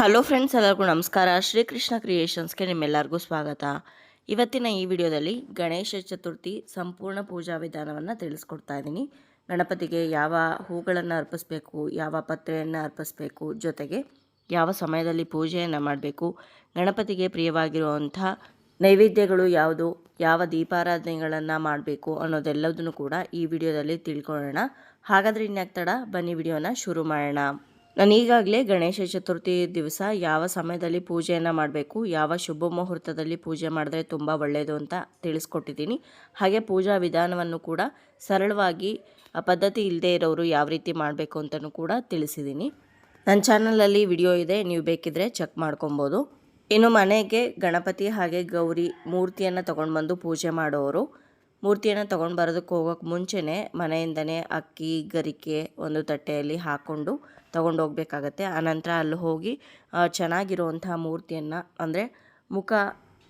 Hello friends ಎಲ್ಲರಿಗೂ ನಮಸ್ಕಾರ. ಶ್ರೀಕೃಷ್ಣ ಕ್ರಿಯೇಷನ್ಸ್ಗೆ ನಿಮ್ಮೆಲ್ಲರಿಗೂ ಸ್ವಾಗತ. ಇವತ್ತಿನ ಈ ವಿಡಿಯೋದಲ್ಲಿ ಗಣೇಶ ಚತುರ್ಥಿ ಸಂಪೂರ್ಣ ಪೂಜಾ ವಿಧಾನವನ್ನು ತಿಳಿಸ್ಕೊಡ್ತಾ ಇದ್ದೀನಿ. ಗಣಪತಿಗೆ ಯಾವ ಹೂಗಳನ್ನು ಅರ್ಪಿಸ್ಬೇಕು, ಯಾವ ಪತ್ರೆಯನ್ನು ಅರ್ಪಿಸ್ಬೇಕು, ಜೊತೆಗೆ ಯಾವ ಸಮಯದಲ್ಲಿ ಪೂಜೆಯನ್ನು ಮಾಡಬೇಕು, ಗಣಪತಿಗೆ ಪ್ರಿಯವಾಗಿರುವಂಥ ನೈವೇದ್ಯಗಳು ಯಾವುದು, ಯಾವ ದೀಪಾರಾಧನೆಗಳನ್ನು ಮಾಡಬೇಕು ಅನ್ನೋದೆಲ್ಲದನ್ನು ಕೂಡ ಈ ವಿಡಿಯೋದಲ್ಲಿ ತಿಳ್ಕೊಳ್ಳೋಣ. ಹಾಗಾದರೆ ಇನ್ಯಾಕ್ತಡ ಬನ್ನಿ ವಿಡಿಯೋನ ಶುರು ಮಾಡೋಣ. ನಾನು ಈಗಾಗಲೇ ಗಣೇಶ ಚತುರ್ಥಿ ದಿವಸ ಯಾವ ಸಮಯದಲ್ಲಿ ಪೂಜೆಯನ್ನು ಮಾಡಬೇಕು, ಯಾವ ಶುಭ ಮುಹೂರ್ತದಲ್ಲಿ ಪೂಜೆ ಮಾಡಿದ್ರೆ ತುಂಬ ಒಳ್ಳೆಯದು ಅಂತ ತಿಳಿಸ್ಕೊಟ್ಟಿದ್ದೀನಿ. ಹಾಗೆ ಪೂಜಾ ವಿಧಾನವನ್ನು ಕೂಡ ಸರಳವಾಗಿ ಪದ್ಧತಿ ಇಲ್ಲದೆ ಇರೋರು ಯಾವ ರೀತಿ ಮಾಡಬೇಕು ಅಂತಲೂ ಕೂಡ ತಿಳಿಸಿದ್ದೀನಿ. ನನ್ನ ಚಾನಲಲ್ಲಿ ವಿಡಿಯೋ ಇದೆ, ನೀವು ಬೇಕಿದ್ರೆ ಚೆಕ್ ಮಾಡ್ಕೊಬೋದು. ಇನ್ನು ಮನೆಗೆ ಗಣಪತಿ ಹಾಗೆ ಗೌರಿ ಮೂರ್ತಿಯನ್ನು ತೊಗೊಂಡು ಬಂದು ಪೂಜೆ ಮಾಡೋರು. ಮೂರ್ತಿಯನ್ನು ತೊಗೊಂಡು ಬರೋದಕ್ಕೆ ಹೋಗೋಕ್ಕೆ ಮುಂಚೆನೇ ಮನೆಯಿಂದನೇ ಅಕ್ಕಿ, ಗರಿಕೆ ಒಂದು ತಟ್ಟೆಯಲ್ಲಿ ಹಾಕ್ಕೊಂಡು ತೊಗೊಂಡು ಹೋಗಬೇಕಾಗತ್ತೆ ಆನಂತರ ಅಲ್ಲಿ ಹೋಗಿ ಚೆನ್ನಾಗಿರುವಂತಹ ಮೂರ್ತಿಯನ್ನು, ಅಂದರೆ ಮುಖ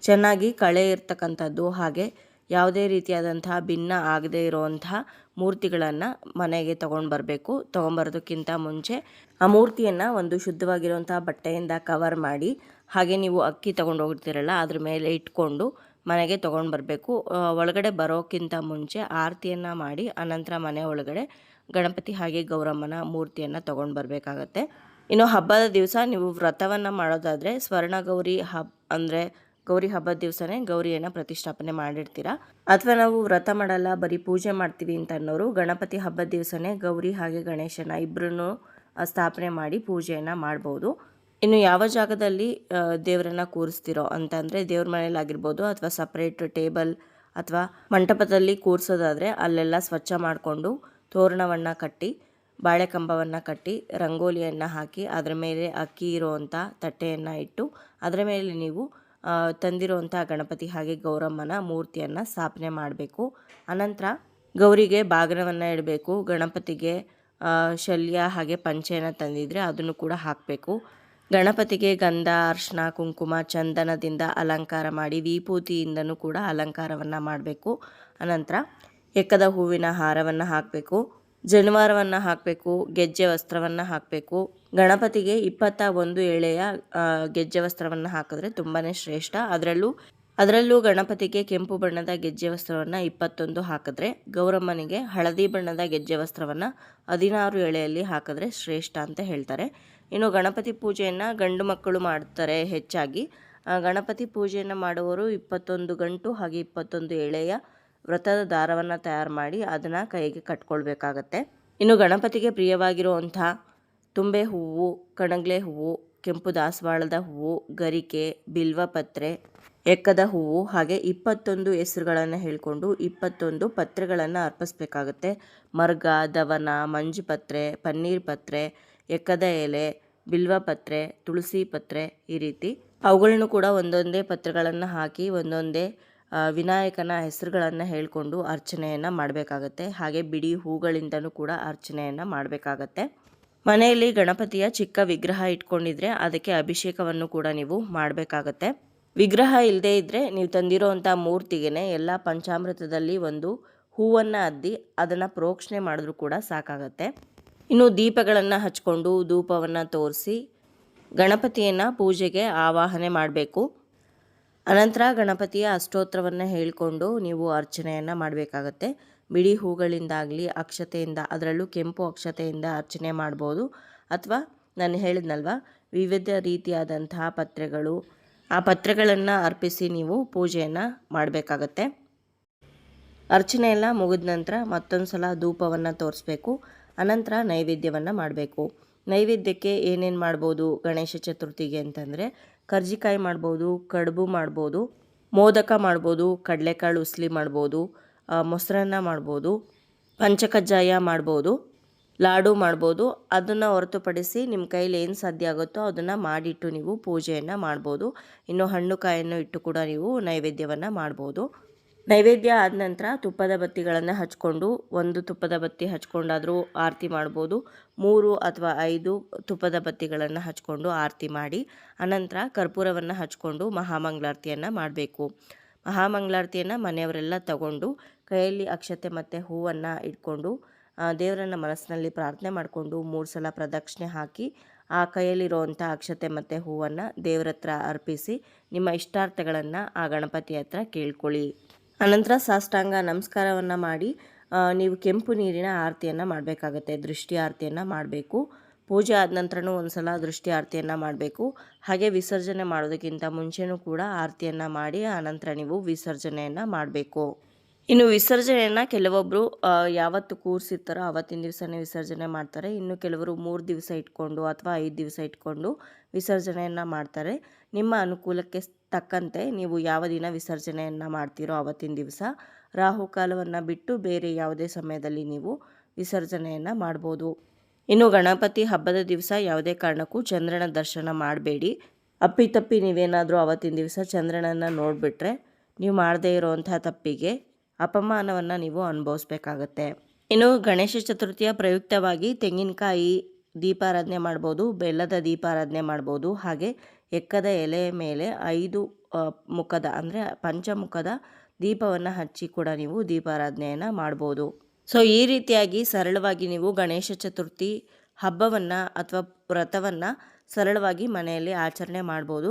ಚೆನ್ನಾಗಿ ಕಳೆ ಇರ್ತಕ್ಕಂಥದ್ದು ಹಾಗೆ ಯಾವುದೇ ರೀತಿಯಾದಂತಹ ಭಿನ್ನ ಆಗದೇ ಇರುವಂತಹ ಮೂರ್ತಿಗಳನ್ನು ಮನೆಗೆ ತೊಗೊಂಡು ಬರಬೇಕು. ತೊಗೊಂಬರೋದಕ್ಕಿಂತ ಮುಂಚೆ ಆ ಮೂರ್ತಿಯನ್ನು ಒಂದು ಶುದ್ಧವಾಗಿರುವಂಥ ಬಟ್ಟೆಯಿಂದ ಕವರ್ ಮಾಡಿ, ಹಾಗೆ ನೀವು ಅಕ್ಕಿ ತೊಗೊಂಡು ಹೋಗಿರ್ತೀರಲ್ಲ ಅದ್ರ ಮೇಲೆ ಇಟ್ಕೊಂಡು ಮನೆಗೆ ತೊಗೊಂಡು ಬರಬೇಕು. ಒಳಗಡೆ ಬರೋಕ್ಕಿಂತ ಮುಂಚೆ ಆರತಿಯನ್ನು ಮಾಡಿ, ಅನಂತರ ಮನೆ ಒಳಗಡೆ ಗಣಪತಿ ಹಾಗೆ ಗೌರಮ್ಮನ ಮೂರ್ತಿಯನ್ನು ತೊಗೊಂಡು ಬರಬೇಕಾಗತ್ತೆ. ಇನ್ನು ಹಬ್ಬದ ದಿವಸ ನೀವು ವ್ರತವನ್ನು ಮಾಡೋದಾದರೆ ಸ್ವರ್ಣ ಗೌರಿ ಹಬ್ ಅಂದರೆ ಗೌರಿ ಹಬ್ಬದ ದಿವಸನೇ ಗೌರಿಯನ್ನು ಪ್ರತಿಷ್ಠಾಪನೆ ಮಾಡಿರ್ತೀರಾ? ಅಥವಾ ನಾವು ವ್ರತ ಮಾಡಲ್ಲ, ಬರೀ ಪೂಜೆ ಮಾಡ್ತೀವಿ ಅಂತ ಅನ್ನೋರು ಗಣಪತಿ ಹಬ್ಬದ ದಿವಸನೇ ಗೌರಿ ಹಾಗೆ ಗಣೇಶನ ಇಬ್ಬರನ್ನು ಸ್ಥಾಪನೆ ಮಾಡಿ ಪೂಜೆಯನ್ನು ಮಾಡ್ಬೋದು. ಇನ್ನು ಯಾವ ಜಾಗದಲ್ಲಿ ದೇವರನ್ನು ಕೂರಿಸ್ತಿರೋ ಅಂತಂದರೆ ದೇವ್ರ ಮನೇಲಿ ಆಗಿರ್ಬೋದು ಅಥವಾ ಸಪ್ರೇಟ್ ಟೇಬಲ್ ಅಥವಾ ಮಂಟಪದಲ್ಲಿ ಕೂರಿಸೋದಾದರೆ ಅಲ್ಲೆಲ್ಲ ಸ್ವಚ್ಛ ಮಾಡಿಕೊಂಡು ತೋರಣವನ್ನು ಕಟ್ಟಿ, ಬಾಳೆಕಂಬವನ್ನು ಕಟ್ಟಿ, ರಂಗೋಲಿಯನ್ನು ಹಾಕಿ ಅದರ ಮೇಲೆ ಅಕ್ಕಿ ಇರುವಂಥ ತಟ್ಟೆಯನ್ನು ಇಟ್ಟು ಅದರ ಮೇಲೆ ನೀವು ತಂದಿರುವಂಥ ಗಣಪತಿ ಹಾಗೆ ಗೌರಮ್ಮನ ಮೂರ್ತಿಯನ್ನು ಸ್ಥಾಪನೆ ಮಾಡಬೇಕು. ಅನಂತರ ಗೌರಿಗೆ ಬಾಗಿನವನ್ನು ಇಡಬೇಕು, ಗಣಪತಿಗೆ ಶಲ್ಯ ಹಾಗೆ ಪಂಚೆಯನ್ನು ತಂದಿದ್ರೆ ಅದನ್ನು ಕೂಡ ಹಾಕಬೇಕು. ಗಣಪತಿಗೆ ಗಂಧ, ಅರ್ಶನ, ಕುಂಕುಮ, ಚಂದನದಿಂದ ಅಲಂಕಾರ ಮಾಡಿ ವಿಭೂತಿಯಿಂದನೂ ಕೂಡ ಅಲಂಕಾರವನ್ನು ಮಾಡಬೇಕು. ಅನಂತರ ಎಕ್ಕದ ಹೂವಿನ ಹಾರವನ್ನು ಹಾಕಬೇಕು, ಜನಿವಾರವನ್ನು ಹಾಕಬೇಕು, ಗೆಜ್ಜೆ ವಸ್ತ್ರವನ್ನು ಹಾಕಬೇಕು. ಗಣಪತಿಗೆ ಇಪ್ಪತ್ತ ಒಂದು ಎಳೆಯ ಗೆಜ್ಜೆ ವಸ್ತ್ರವನ್ನು ಹಾಕಿದ್ರೆ ತುಂಬಾ ಶ್ರೇಷ್ಠ. ಅದರಲ್ಲೂ ಅದರಲ್ಲೂ ಗಣಪತಿಗೆ ಕೆಂಪು ಬಣ್ಣದ ಗೆಜ್ಜೆ ವಸ್ತ್ರವನ್ನು ಇಪ್ಪತ್ತೊಂದು ಹಾಕಿದ್ರೆ, ಗೌರಮ್ಮನಿಗೆ ಹಳದಿ ಬಣ್ಣದ ಗೆಜ್ಜೆ ವಸ್ತ್ರವನ್ನು ಹದಿನಾರು ಎಳೆಯಲ್ಲಿ ಹಾಕಿದ್ರೆ ಶ್ರೇಷ್ಠ ಅಂತ ಹೇಳ್ತಾರೆ. ಇನ್ನು ಗಣಪತಿ ಪೂಜೆಯನ್ನು ಗಂಡು ಮಕ್ಕಳು ಮಾಡ್ತಾರೆ ಹೆಚ್ಚಾಗಿ. ಗಣಪತಿ ಪೂಜೆಯನ್ನು ಮಾಡುವವರು ಇಪ್ಪತ್ತೊಂದು ಗಂಟು ಹಾಗೆ ಇಪ್ಪತ್ತೊಂದು ಎಳೆಯ ವ್ರತದ ದಾರವನ್ನು ತಯಾರು ಮಾಡಿ ಅದನ್ನು ಕೈಗೆ ಕಟ್ಕೊಳ್ಬೇಕಾಗತ್ತೆ. ಇನ್ನು ಗಣಪತಿಗೆ ಪ್ರಿಯವಾಗಿರುವಂಥ ತುಂಬೆ ಹೂವು, ಕಣಗ್ಲೆ ಹೂವು, ಕೆಂಪು ದಾಸವಾಳದ ಹೂವು, ಗರಿಕೆ ಬಿಲ್ವಪತ್ರೆ ಎಕ್ಕದ ಹೂವು ಹಾಗೆ ಇಪ್ಪತ್ತೊಂದು ಹೆಸರುಗಳನ್ನು ಹೇಳಿಕೊಂಡು ಇಪ್ಪತ್ತೊಂದು ಪತ್ರೆಗಳನ್ನು ಅರ್ಪಿಸ್ಬೇಕಾಗತ್ತೆ. ಮರ್ಗ, ದವನ ಮಂಜುಪತ್ರೆ ಪನ್ನೀರ್ ಪತ್ರೆ ಎಕ್ಕದ ಎಲೆ, ಬಿಲ್ವ ಪತ್ರೆ, ತುಳಸಿ ಪತ್ರೆ ಈ ರೀತಿ ಅವುಗಳನ್ನು ಕೂಡ ಒಂದೊಂದೇ ಪತ್ರೆಗಳನ್ನು ಹಾಕಿ ಒಂದೊಂದೇ ವಿನಾಯಕನ ಹೆಸರುಗಳನ್ನು ಹೇಳಿಕೊಂಡು ಅರ್ಚನೆಯನ್ನು ಮಾಡಬೇಕಾಗತ್ತೆ. ಹಾಗೆ ಬಿಡಿ ಹೂಗಳಿಂದನೂ ಕೂಡ ಅರ್ಚನೆಯನ್ನು ಮಾಡಬೇಕಾಗತ್ತೆ. ಮನೆಯಲ್ಲಿ ಗಣಪತಿಯ ಚಿಕ್ಕ ವಿಗ್ರಹ ಇಟ್ಕೊಂಡಿದ್ರೆ ಅದಕ್ಕೆ ಅಭಿಷೇಕವನ್ನು ಕೂಡ ನೀವು ಮಾಡಬೇಕಾಗತ್ತೆ. ವಿಗ್ರಹ ಇಲ್ಲದೇ ಇದ್ದರೆ ನೀವು ತಂದಿರೋವಂಥ ಮೂರ್ತಿಗೆನೆ ಎಲ್ಲ ಪಂಚಾಮೃತದಲ್ಲಿ ಒಂದು ಹೂವನ್ನು ಅದ್ದಿ ಅದನ್ನು ಪ್ರೋಕ್ಷಣೆ ಮಾಡಿದ್ರೂ ಕೂಡ ಸಾಕಾಗತ್ತೆ. ಇನ್ನು ದೀಪಗಳನ್ನು ಹಚ್ಕೊಂಡು ಧೂಪವನ್ನು ತೋರಿಸಿ ಗಣಪತಿಯನ್ನು ಪೂಜೆಗೆ ಆವಾಹನೆ ಮಾಡಬೇಕು. ಅನಂತರ ಗಣಪತಿಯ ಅಷ್ಟೋತ್ರವನ್ನು ಹೇಳಿಕೊಂಡು ನೀವು ಅರ್ಚನೆಯನ್ನು ಮಾಡಬೇಕಾಗತ್ತೆ. ಬಿಡಿ ಹೂಗಳಿಂದಾಗಲಿ ಅಕ್ಷತೆಯಿಂದ, ಅದರಲ್ಲೂ ಕೆಂಪು ಅಕ್ಷತೆಯಿಂದ ಅರ್ಚನೆ ಮಾಡ್ಬೋದು. ಅಥವಾ ನಾನು ಹೇಳಿದ್ನಲ್ವ, ವಿವಿಧ ರೀತಿಯಾದಂತಹ ಪತ್ರೆಗಳು, ಆ ಪತ್ರೆಗಳನ್ನು ಅರ್ಪಿಸಿ ನೀವು ಪೂಜೆಯನ್ನು ಮಾಡಬೇಕಾಗತ್ತೆ. ಅರ್ಚನೆ ಎಲ್ಲ ಮುಗಿದ ನಂತರ ಮತ್ತೊಂದು ಸಲ ಧೂಪವನ್ನು ತೋರಿಸ್ಬೇಕು. ಅನಂತರ ನೈವೇದ್ಯವನ್ನು ಮಾಡಬೇಕು. ನೈವೇದ್ಯಕ್ಕೆ ಏನೇನು ಮಾಡ್ಬೋದು ಗಣೇಶ ಚತುರ್ಥಿಗೆ ಅಂತಂದರೆ ಕರ್ಜಿಕಾಯಿ ಮಾಡ್ಬೋದು, ಕಡುಬು ಮಾಡ್ಬೋದು, ಮೋದಕ ಮಾಡ್ಬೋದು, ಕಡಲೆಕಾಳು ಉಸ್ಲಿ ಮಾಡ್ಬೋದು ಮೊಸರನ್ನ ಮಾಡ್ಬೋದು, ಪಂಚಕಜ್ಜಾಯ ಮಾಡ್ಬೋದು, ಲಾಡು ಮಾಡ್ಬೋದು. ಅದನ್ನು ಹೊರತುಪಡಿಸಿ ನಿಮ್ಮ ಕೈಲಿ ಏನು ಸಾಧ್ಯ ಆಗುತ್ತೋ ಅದನ್ನು ಮಾಡಿಟ್ಟು ನೀವು ಪೂಜೆಯನ್ನು ಮಾಡ್ಬೋದು. ಇನ್ನು ಹಣ್ಣು ಕಾಯನ್ನು ಇಟ್ಟು ಕೂಡ ನೀವು ನೈವೇದ್ಯವನ್ನು ಮಾಡ್ಬೋದು. ನೈವೇದ್ಯ ಆದ ನಂತರ ತುಪ್ಪದ ಬತ್ತಿಗಳನ್ನು ಹಚ್ಕೊಂಡು, ಒಂದು ತುಪ್ಪದ ಬತ್ತಿ ಹಚ್ಕೊಂಡಾದರೂ ಆರತಿ ಮಾಡ್ಬೋದು. ಮೂರು ಅಥವಾ ಐದು ತುಪ್ಪದ ಬತ್ತಿಗಳನ್ನು ಹಚ್ಕೊಂಡು ಆರತಿ ಮಾಡಿ, ಅನಂತರ ಕರ್ಪೂರವನ್ನು ಹಚ್ಕೊಂಡು ಮಹಾಮಂಗಳಾರತಿಯನ್ನು ಮಾಡಬೇಕು. ಮಹಾಮಂಗಳಾರತಿಯನ್ನು ಮನೆಯವರೆಲ್ಲ ತಗೊಂಡು, ಕೈಯಲ್ಲಿ ಅಕ್ಷತೆ ಮತ್ತು ಹೂವನ್ನು ಇಟ್ಕೊಂಡು ದೇವರನ್ನ ಮನಸ್ಸಿನಲ್ಲಿ ಪ್ರಾರ್ಥನೆ ಮಾಡಿಕೊಂಡು ಮೂರು ಸಲ ಪ್ರದಕ್ಷಿಣೆ ಹಾಕಿ, ಆ ಕೈಯಲ್ಲಿರುವಂಥ ಅಕ್ಷತೆ ಮತ್ತು ಹೂವನ್ನು ದೇವರತ್ರ ಅರ್ಪಿಸಿ, ನಿಮ್ಮ ಇಷ್ಟಾರ್ಥಗಳನ್ನು ಆ ಗಣಪತಿ ಹತ್ರ ಕೇಳ್ಕೊಳ್ಳಿ. ಅನಂತರ ಸಾಷ್ಟಾಂಗ ನಮಸ್ಕಾರವನ್ನು ಮಾಡಿ ನೀವು ಕೆಂಪು ನೀರಿನ ಆರತಿಯನ್ನು ಮಾಡಬೇಕಾಗತ್ತೆ, ದೃಷ್ಟಿ ಆರತಿಯನ್ನು ಮಾಡಬೇಕು. ಪೂಜೆ ಆದ ನಂತರನೂ ಒಂದು ಸಲ ದೃಷ್ಟಿ ಆರತಿಯನ್ನು ಮಾಡಬೇಕು. ಹಾಗೆ ವಿಸರ್ಜನೆ ಮಾಡೋದಕ್ಕಿಂತ ಮುಂಚೆನೂ ಕೂಡ ಆರತಿಯನ್ನು ಮಾಡಿ ಆನಂತರ ನೀವು ವಿಸರ್ಜನೆಯನ್ನು ಮಾಡಬೇಕು. ಇನ್ನು ವಿಸರ್ಜನೆಯನ್ನು ಕೆಲವೊಬ್ಬರು ಯಾವತ್ತು ಕೂರಿಸಿರ್ತಾರೋ ಆವತ್ತಿನ ದಿವಸನೇ ವಿಸರ್ಜನೆ ಮಾಡ್ತಾರೆ. ಇನ್ನು ಕೆಲವರು ಮೂರು ದಿವಸ ಇಟ್ಕೊಂಡು ಅಥವಾ ಐದು ದಿವಸ ಇಟ್ಕೊಂಡು ವಿಸರ್ಜನೆಯನ್ನು ಮಾಡ್ತಾರೆ. ನಿಮ್ಮ ಅನುಕೂಲಕ್ಕೆ ತಕ್ಕಂತೆ ನೀವು ಯಾವ ದಿನ ವಿಸರ್ಜನೆಯನ್ನು ಮಾಡ್ತೀರೋ ಆವತ್ತಿನ ದಿವಸ ರಾಹುಕಾಲವನ್ನು ಬಿಟ್ಟು ಬೇರೆ ಯಾವುದೇ ಸಮಯದಲ್ಲಿ ನೀವು ವಿಸರ್ಜನೆಯನ್ನು ಮಾಡ್ಬೋದು. ಇನ್ನು ಗಣಪತಿ ಹಬ್ಬದ ದಿವಸ ಯಾವುದೇ ಕಾರಣಕ್ಕೂ ಚಂದ್ರನ ದರ್ಶನ ಮಾಡಬೇಡಿ. ಅಪ್ಪಿತಪ್ಪಿ ನೀವೇನಾದರೂ ಅವತ್ತಿನ ದಿವಸ ಚಂದ್ರನನ್ನು ನೋಡಿಬಿಟ್ರೆ, ನೀವು ಮಾಡದೇ ಇರೋವಂಥ ತಪ್ಪಿಗೆ ಅಪಮಾನವನ್ನು ನೀವು ಅನುಭವಿಸ್ಬೇಕಾಗತ್ತೆ. ಇನ್ನು ಗಣೇಶ ಚತುರ್ಥಿಯ ಪ್ರಯುಕ್ತವಾಗಿ ತೆಂಗಿನಕಾಯಿ ದೀಪಾರಾಧನೆ ಮಾಡ್ಬೋದು, ಬೆಲ್ಲದ ದೀಪಾರಾಧನೆ ಮಾಡ್ಬೋದು. ಹಾಗೆ ಎಕ್ಕದ ಎಲೆ ಮೇಲೆ ಐದು ಮುಖದ, ಅಂದರೆ ಪಂಚಮುಖದ ದೀಪವನ್ನು ಹಚ್ಚಿ ಕೂಡ ನೀವು ದೀಪಾರಾಧನೆಯನ್ನು ಮಾಡ್ಬೋದು. ಸೊ, ಈ ರೀತಿಯಾಗಿ ಸರಳವಾಗಿ ನೀವು ಗಣೇಶ ಚತುರ್ಥಿ ಹಬ್ಬವನ್ನು ಅಥವಾ ವ್ರತವನ್ನು ಸರಳವಾಗಿ ಮನೆಯಲ್ಲಿ ಆಚರಣೆ ಮಾಡ್ಬೋದು.